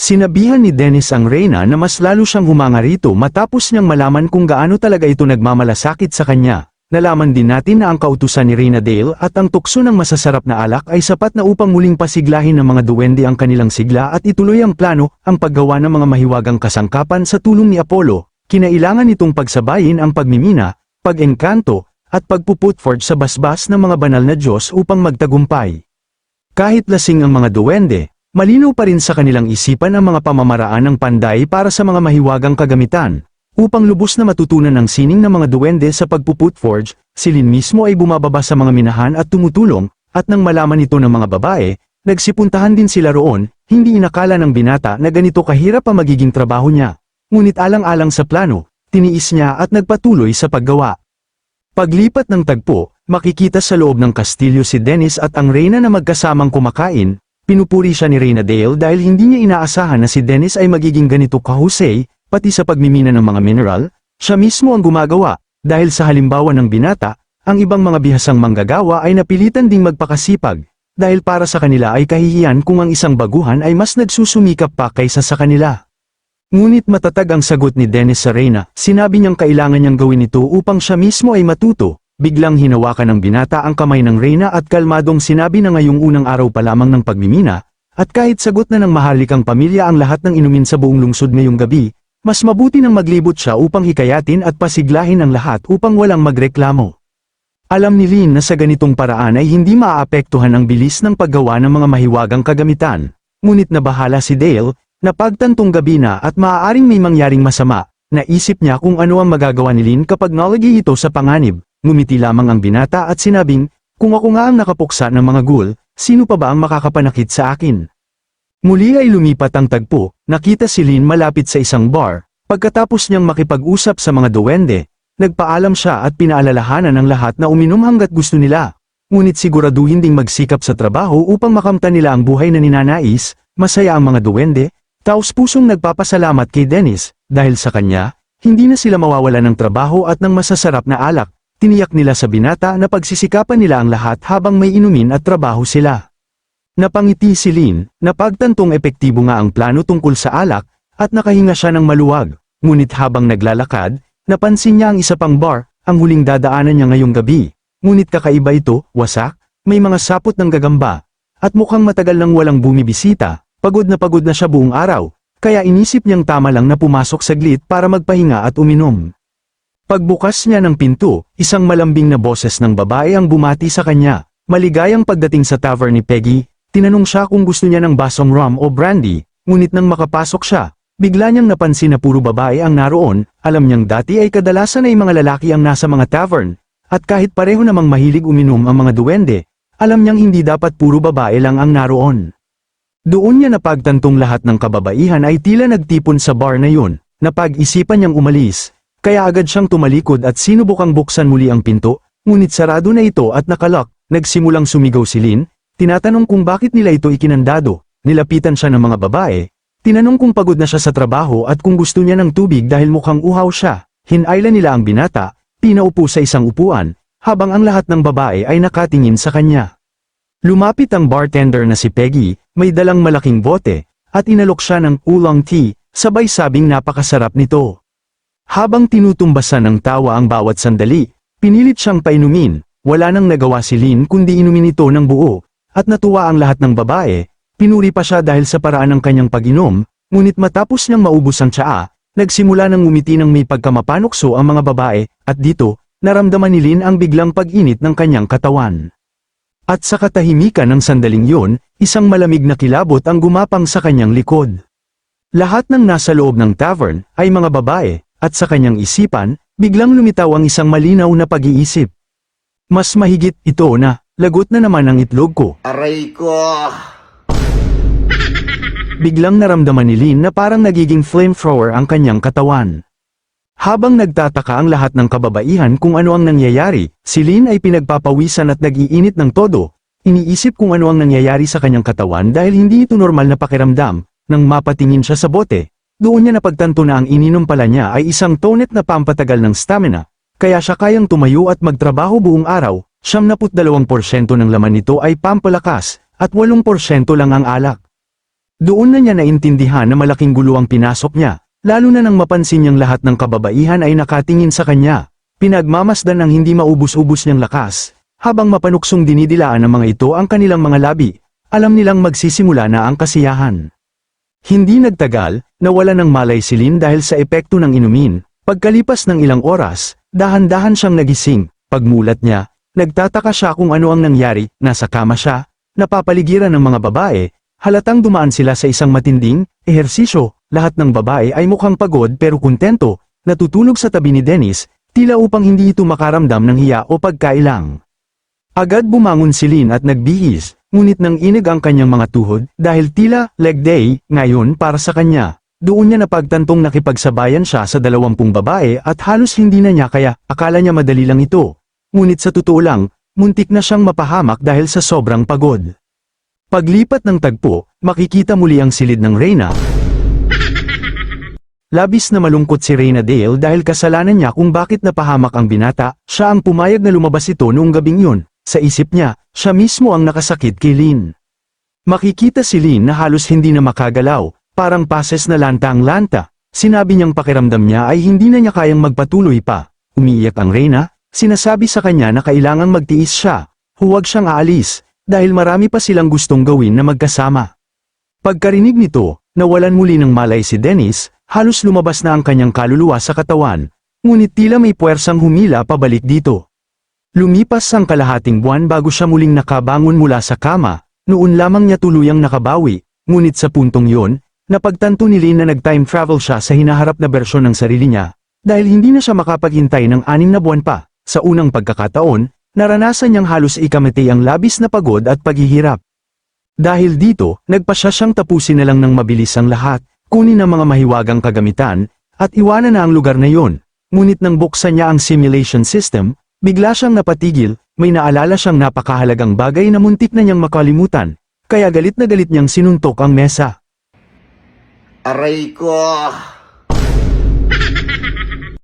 Sinabihan ni Dennis ang Reyna na mas lalo siyang humanga rito matapos niyang malaman kung gaano talaga ito nagmamalasakit sa kanya. Nalaman din natin na ang kautusan ni Reyna Dale at ang tukso ng masasarap na alak ay sapat na upang muling pasiglahin ng mga duwende ang kanilang sigla at ituloy ang plano, ang paggawa ng mga mahiwagang kasangkapan sa tulong ni Apollo. Kinailangan nitong pagsabayin ang pagmimina, pag-engkanto, at pagpuputforge sa basbas ng mga banal na Diyos upang magtagumpay. Kahit lasing ang mga duwende, malinaw pa rin sa kanilang isipan ang mga pamamaraan ng panday para sa mga mahiwagang kagamitan. Upang lubos na matutunan ang sining ng mga duwende sa pagpuputforge, si Lin mismo ay bumababa sa mga minahan at tumutulong, at nang malaman ito ng mga babae, nagsipuntahan din sila roon, hindi inakala ng binata na ganito kahirap ang magiging trabaho niya. Ngunit alang-alang sa plano, tiniis niya at nagpatuloy sa paggawa. Paglipat ng tagpo, makikita sa loob ng kastilyo si Dennis at ang Reyna na magkasamang kumakain, pinupuri siya ni Reyna Dale dahil hindi niya inaasahan na si Dennis ay magiging ganito kahusay, pati sa pagmimina ng mga mineral, siya mismo ang gumagawa, dahil sa halimbawa ng binata, ang ibang mga bihasang manggagawa ay napilitan ding magpakasipag, dahil para sa kanila ay kahihiyan kung ang isang baguhan ay mas nagsusumikap pa kaysa sa kanila. Ngunit matatag ang sagot ni Dennis sa Reyna, sinabi niyang kailangan niyang gawin ito upang siya mismo ay matuto. Biglang hinawakan ng binata ang kamay ng Reyna at kalmadong sinabi na ngayong unang araw pa lamang ng pagmimina, at kahit sagot na ng mahalikang pamilya ang lahat ng inumin sa buong lungsod ngayong gabi, mas mabuti nang maglibot siya upang hikayatin at pasiglahin ang lahat upang walang magreklamo. Alam ni Lin na sa ganitong paraan ay hindi maaapektuhan ang bilis ng paggawa ng mga mahiwagang kagamitan, ngunit nabahala si Dale, na pagtantong gabi na at maaaring may mangyaring masama, naisip niya kung ano ang magagawa ni Lin kapag nalagi ito sa panganib, ngumiti lamang ang binata at sinabing, kung ako nga ang nakapuksa ng mga ghoul, sino pa ba ang makakapanakit sa akin? Muli ay lumipat ang tagpo, nakita si Lin malapit sa isang bar, pagkatapos niyang makipag-usap sa mga duwende, nagpaalam siya at pinaalalahanan ng lahat na uminom hanggat gusto nila. Ngunit siguraduhin ding magsikap sa trabaho upang makamtan nila ang buhay na ninanais, masaya ang mga duwende, taos pusong nagpapasalamat kay Dennis, dahil sa kanya, hindi na sila mawawala ng trabaho at ng masasarap na alak, tiniyak nila sa binata na pagsisikapan nila ang lahat habang may inumin at trabaho sila. Napangiti si Lin, na pagtantong epektibo nga ang plano tungkol sa alak, at nakahinga siya ng maluwag, ngunit habang naglalakad, napansin niya ang isa pang bar, ang huling dadaanan niya ngayong gabi. Ngunit kakaiba ito, wasak, may mga sapot ng gagamba, at mukhang matagal nang walang bumibisita, pagod na pagod na siya buong araw, kaya inisip niyang tama lang na pumasok saglit para magpahinga at uminom. Pagbukas niya ng pinto, isang malambing na boses ng babae ang bumati sa kanya, maligayang pagdating sa tavern ni Peggy, tinanong siya kung gusto niya ng basong rum o brandy, ngunit nang makapasok siya, bigla niyang napansin na puro babae ang naroon, alam niyang dati ay kadalasan ay mga lalaki ang nasa mga tavern, at kahit pareho namang mahilig uminom ang mga duwende, alam niyang hindi dapat puro babae lang ang naroon. Doon niya napagtantong lahat ng kababaihan ay tila nagtipon sa bar na yun, napag-isipan niyang umalis, kaya agad siyang tumalikod at sinubukang buksan muli ang pinto, ngunit sarado na ito at nakalak, nagsimulang sumigaw si Lin, tinatanong kung bakit nila ito ikinandado, nilapitan siya ng mga babae, tinanong kung pagod na siya sa trabaho at kung gusto niya ng tubig dahil mukhang uhaw siya, hinailan nila ang binata, pinaupo sa isang upuan, habang ang lahat ng babae ay nakatingin sa kanya. Lumapit ang bartender na si Peggy, may dalang malaking bote, at inalok siya ng oolong tea, sabay sabing napakasarap nito. Habang tinutumbasan ng tawa ang bawat sandali, pinilit siyang painumin, wala nang nagawa si Lin kundi inumin ito ng buo, at natuwa ang lahat ng babae, pinuri pa siya dahil sa paraan ng kanyang pag-inom, ngunit matapos niyang maubos ang tsaa, nagsimula ng ngumiti ng may pagkamapanukso ang mga babae, at dito, naramdaman ni Lin ang biglang pag-init ng kanyang katawan. At sa katahimikan ng sandaling yun, isang malamig na kilabot ang gumapang sa kanyang likod. Lahat ng nasa loob ng tavern ay mga babae, at sa kanyang isipan, biglang lumitaw ang isang malinaw na pag-iisip. Mas mahigit ito na, lagot na naman ang itlog ko. Aray ko! biglang naramdaman ni Lin na parang nagiging flamethrower ang kanyang katawan. Habang nagtataka ang lahat ng kababaihan kung ano ang nangyayari, si Lin ay pinagpapawisan at nag-iinit ng todo, iniisip kung ano ang nangyayari sa kanyang katawan dahil hindi ito normal na pakiramdam, nang mapatingin siya sa bote, doon niya napagtanto na ang ininom pala niya ay isang tonet na pampatagal ng stamina, kaya siya kayang tumayo at magtrabaho buong araw, 72% ng laman nito ay pampalakas, at 8% lang ang alak. Doon na niya naintindihan na malaking gulo ang pinasok niya, lalo na nang mapansin niyang lahat ng kababaihan ay nakatingin sa kanya. Pinagmamasdan ng hindi maubos-ubos niyang lakas, habang mapanuksong dinidilaan ng mga ito ang kanilang mga labi, alam nilang magsisimula na ang kasiyahan. Hindi nagtagal, nawala ng malay si Lin dahil sa epekto ng inumin, pagkalipas ng ilang oras, dahan-dahan siyang nagising, pagmulat niya, nagtataka siya kung ano ang nangyari, nasa kama siya, napapaligiran ng mga babae, halatang dumaan sila sa isang matinding, ehersisyo, lahat ng babae ay mukhang pagod pero kontento, natutulog sa tabi ni Dennis, tila upang hindi ito makaramdam ng hiya o pagkailang. Agad bumangon si Lin at nagbihis, ngunit nang inig ang kanyang mga tuhod, dahil tila, leg day, ngayon para sa kanya. Doon niya napagtantong nakipagsabayan siya sa dalawampung babae at halos hindi na niya kaya, akala niya madali lang ito. Ngunit sa totoo lang, muntik na siyang mapahamak dahil sa sobrang pagod. Paglipat ng tagpo, makikita muli ang silid ng Reyna. Labis na malungkot si Reyna Dale dahil kasalanan niya kung bakit napahamak ang binata, siya ang pumayag na lumabas ito noong gabing yun. Sa isip niya, siya mismo ang nakasakit kay Lin. Makikita si Lin na halos hindi na makagalaw, parang pases na lanta ang lanta. Sinabi niyang pakiramdam niya ay hindi na niya kayang magpatuloy pa. Umiiyak ang Reyna, sinasabi sa kanya na kailangang magtiis siya. Huwag siyang aalis, dahil marami pa silang gustong gawin na magkasama. Pagkarinig nito, nawalan muli ng malay si Dennis, halos lumabas na ang kanyang kaluluwa sa katawan, ngunit tila may puwersang humila pabalik dito. Lumipas ang kalahating buwan bago siya muling nakabangon mula sa kama, noon lamang niya tuluyang nakabawi, ngunit sa puntong yon, napagtanto ni Lin na nag-time travel siya sa hinaharap na bersyon ng sarili niya, dahil hindi na siya makapaghintay ng anim na buwan pa, sa unang pagkakataon, naranasan niyang halos ikamati ang labis na pagod at paghihirap. Dahil dito, nagpa siya siyang tapusin na lang ng mabilis ang lahat, kunin ang mga mahiwagang kagamitan, at iwanan na ang lugar na yon. Ngunit nang buksan niya ang simulation system, bigla siyang napatigil, may naalala siyang napakahalagang bagay na muntik na niyang makalimutan, kaya galit na galit niyang sinuntok ang mesa. Aray ko!